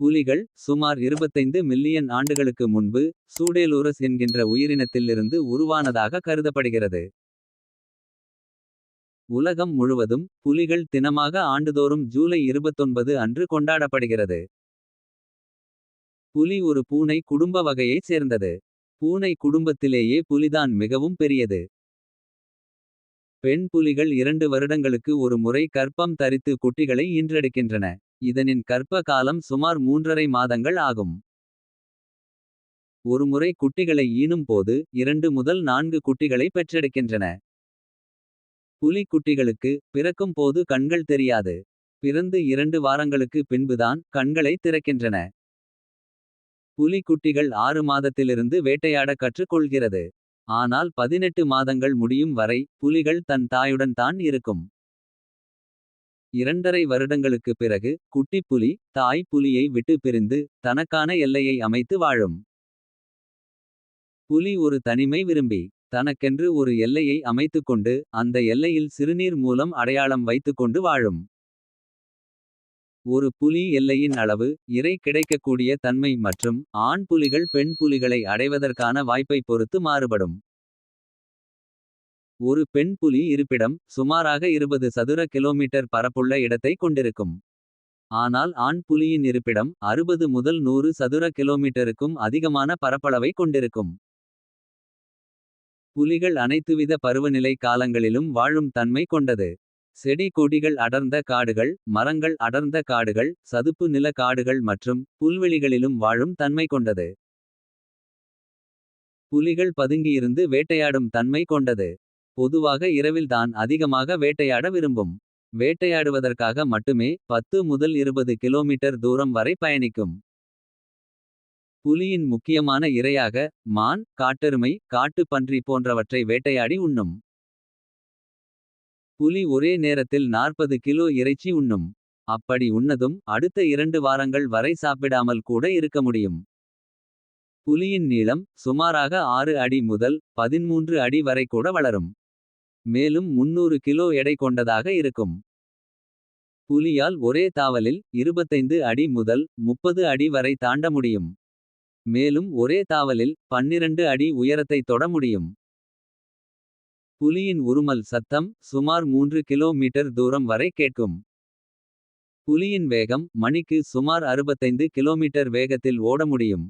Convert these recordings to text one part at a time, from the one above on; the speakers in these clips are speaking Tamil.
புலிகள் சுமார் 25 மில்லியன் ஆண்டுகளுக்கு முன்பு சூடேலூரஸ் என்கின்ற உயிரினத்திலிருந்து உருவானதாக கருதப்படுகிறது. உலகம் முழுவதும் புலிகள் தினமாக ஆண்டுதோறும் ஜூலை 29 அன்று கொண்டாடப்படுகிறது. புலி ஒரு பூனை குடும்ப வகையைச் சேர்ந்தது. பூனை குடும்பத்திலேயே புலிதான் மிகவும் பெரியது. பெண் புலிகள் இரண்டு வருடங்களுக்கு ஒரு முறை கர்ப்பம் தரித்து குட்டிகளை ஈன்றெடுக்கின்றன. இதனின் கர்ப்ப காலம் சுமார் மூன்றரை மாதங்கள் ஆகும். ஒருமுறை குட்டிகளை ஈனும் போது இரண்டு முதல் நான்கு குட்டிகளை பெற்றெடுக்கின்றன. புலி குட்டிகளுக்கு பிறக்கும் போது கண்கள் தெரியாது. பிறந்து இரண்டு வாரங்களுக்கு பின்புதான் கண்களை திறக்கின்றன. புலி குட்டிகள் ஆறு மாதத்திலிருந்து வேட்டையாட கற்றுக்கொள்கிறது ஆனால் 18 மாதங்கள் முடியும் வரை புலிகள் தன் தாயுடன் தான் இருக்கும். இரண்டரை வருடங்களுக்கு பிறகு குட்டிப் புலி தாய் புலியை விட்டு பிரிந்து. தனக்கான எல்லையை அமைத்து வாழும். புலி ஒரு தனிமை விரும்பி. தனக்கென்று ஒரு எல்லையை அமைத்துக்கொண்டு. அந்த எல்லையில் சிறுநீர் மூலம் அடையாளம் வைத்துக்கொண்டு வாழும். ஒரு புலி எல்லையின் அளவு இரை கிடைக்கக்கூடிய தன்மை மற்றும். ஆண் புலிகள் பெண் புலிகளை அடைவதற்கான வாய்ப்பைப் பொறுத்து மாறுபடும். ஒரு பெண் புலி இருப்பிடம் சுமாராக 20 சதுர கிலோமீட்டர் பரப்புள்ள இடத்தை கொண்டிருக்கும். ஆனால் ஆண் புலியின் இருப்பிடம் 60 முதல் நூறு சதுர கிலோமீட்டருக்கும் அதிகமான பரப்பளவை கொண்டிருக்கும். புலிகள் அனைத்துவித பருவநிலை காலங்களிலும் வாழும் தன்மை கொண்டது. செடி கொடிகள் அடர்ந்த காடுகள் மரங்கள் அடர்ந்த காடுகள். சதுப்பு நில காடுகள் மற்றும் புல்வெளிகளிலும் வாழும் தன்மை கொண்டது. புலிகள் பதுங்கியிருந்து வேட்டையாடும் தன்மை கொண்டது. பொதுவாக இரவில்தான் அதிகமாக வேட்டையாட விரும்பும். வேட்டையாடுவதற்காக மட்டுமே 10 முதல் 20 கிலோமீட்டர் தூரம் வரை பயணிக்கும். புலியின் முக்கியமான இரையாக மான் காட்டெருமை காட்டுப் பன்றி போன்றவற்றை வேட்டையாடி உண்ணும். புலி ஒரே நேரத்தில் 40 கிலோ இறைச்சி உண்ணும். அப்படி உண்ணதும் அடுத்த இரண்டு வாரங்கள் வரை சாப்பிடாமல் கூட இருக்க முடியும். புலியின் நீளம் சுமாராக ஆறு அடி முதல் 13 அடி வரை கூட வளரும். மேலும் 300 கிலோ எடை கொண்டதாக இருக்கும். புலியால் ஒரே தாவலில் 25 அடி முதல் 30 அடி வரை தாண்ட முடியும். மேலும் ஒரே தாவலில் 12 அடி உயரத்தை தொட முடியும். புலியின் உருமல் சத்தம் சுமார் மூன்று கிலோமீட்டர் தூரம் வரை கேட்கும். புலியின் வேகம் மணிக்கு சுமார் 65 கிலோமீட்டர் வேகத்தில் ஓட முடியும்.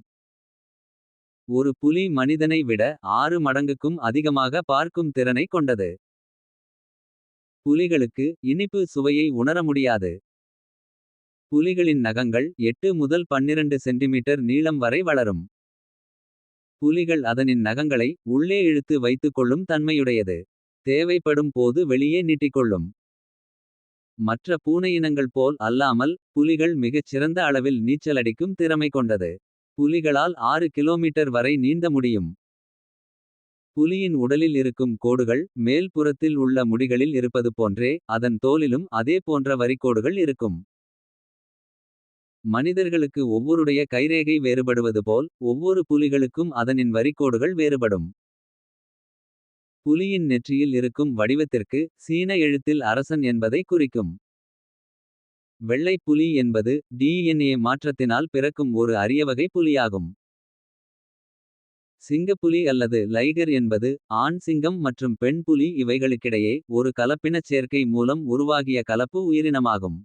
ஒரு புலி மனிதனை விட ஆறு மடங்குக்கும் அதிகமாக பார்க்கும் திறனை கொண்டது. புலிகளுக்கு இனிப்பு சுவையை உணர முடியாது. புலிகளின் நகங்கள் எட்டு முதல் 12 சென்டிமீட்டர் நீளம் வரை வளரும். புலிகள் அதனின் நகங்களை உள்ளே இழுத்து வைத்துக் கொள்ளும் தன்மையுடையது. தேவைப்படும் போது வெளியே நீட்டிக்கொள்ளும். மற்ற பூனையினங்கள் போல் அல்லாமல் புலிகள் மிகச் சிறந்த அளவில் நீச்சலடிக்கும் திறமை கொண்டது. புலிகளால் ஆறு கிலோமீட்டர் வரை நீந்த முடியும். புலியின் உடலில் இருக்கும் கோடுகள் மேல் புறத்தில் உள்ள முடிகளில் இருப்பது போன்றே. அதன் தோலிலும் அதே போன்ற வரிக்கோடுகள் இருக்கும். மனிதர்களுக்கு ஒவ்வொருடைய கைரேகை வேறுபடுவது போல். ஒவ்வொரு புலிகளுக்கும் அதனின் வரிக்கோடுகள் வேறுபடும். புலியின் நெற்றியில் இருக்கும் வடிவத்திற்கு சீன எழுத்தில் அரசன் என்பதை குறிக்கும். வெள்ளைப் புலி என்பது டிஎன்ஏ மாற்றத்தினால் பிறக்கும் ஒரு அரியவகை புலியாகும். சிங்கப்புலி அல்லது லைகர் என்பது ஆண் சிங்கம் மற்றும் பெண் புலி இவைகளுக்கிடையே. ஒரு கலப்பினச் சேர்க்கை மூலம் உருவாகிய கலப்பு உயிரினமாகும்.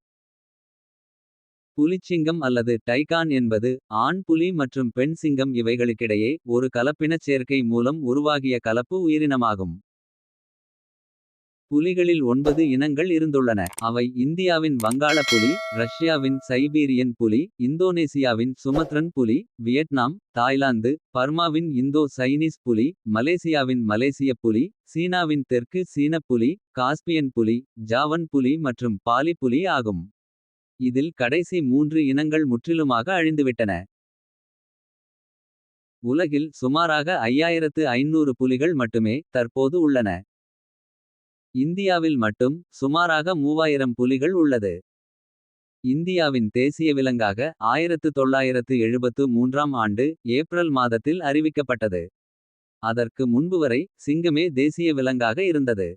புலிச்சிங்கம் அல்லது டைகான் என்பது ஆண் புலி மற்றும் பெண் சிங்கம் இவைகளுக்கிடையே. ஒரு கலப்பினச் சேர்க்கை மூலம் உருவாகிய கலப்பு உயிரினமாகும். புலிகளில் ஒன்பது இனங்கள் இருந்துள்ளன அவை இந்தியாவின் வங்காள புலி. ரஷ்யாவின் சைபீரியன் புலி இந்தோனேசியாவின் சுமத்ரன் புலி. வியட்நாம் தாய்லாந்து பர்மாவின் இந்தோ சைனீஸ் புலி. மலேசியாவின் மலேசிய புலி சீனாவின் தெற்கு சீனப் புலி. காஸ்பியன் புலி ஜாவன் புலி மற்றும் பாலி புலி ஆகும். இதில் கடைசி மூன்று இனங்கள் முற்றிலுமாக அழிந்துவிட்டன. உலகில் சுமாராக 5500 புலிகள் மட்டுமே தற்போது உள்ளன. இந்தியாவில் மட்டும் சுமாராக 3000 புலிகள் உள்ளது. இந்தியாவின் தேசிய விலங்காக 1973ஆம் ஆண்டு. ஏப்ரல் மாதத்தில் அறிவிக்கப்பட்டது. அதற்கு முன்பு வரை சிங்கமே தேசிய விலங்காக இருந்தது.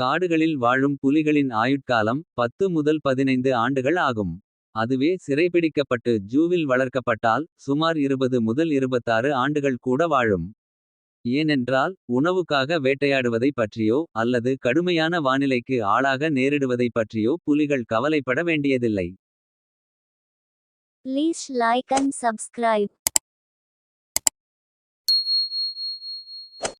காடுகளில் வாழும் புலிகளின் ஆயுட்காலம் 10 முதல் 15 ஆண்டுகள் ஆகும். அதுவே சிறைபிடிக்கப்பட்டு ஜூவில் வளர்க்கப்பட்டால் சுமார் 20 முதல் 26 ஆண்டுகள் கூட வாழும். ஏனென்றால் உணவுக்காக வேட்டையாடுவதை பற்றியோ. அல்லது கடுமையான வானிலைக்கு ஆளாக நேரிடுவதை பற்றியோ. புலிகள் கவலைப்பட வேண்டியதில்லை. Please like and subscribe.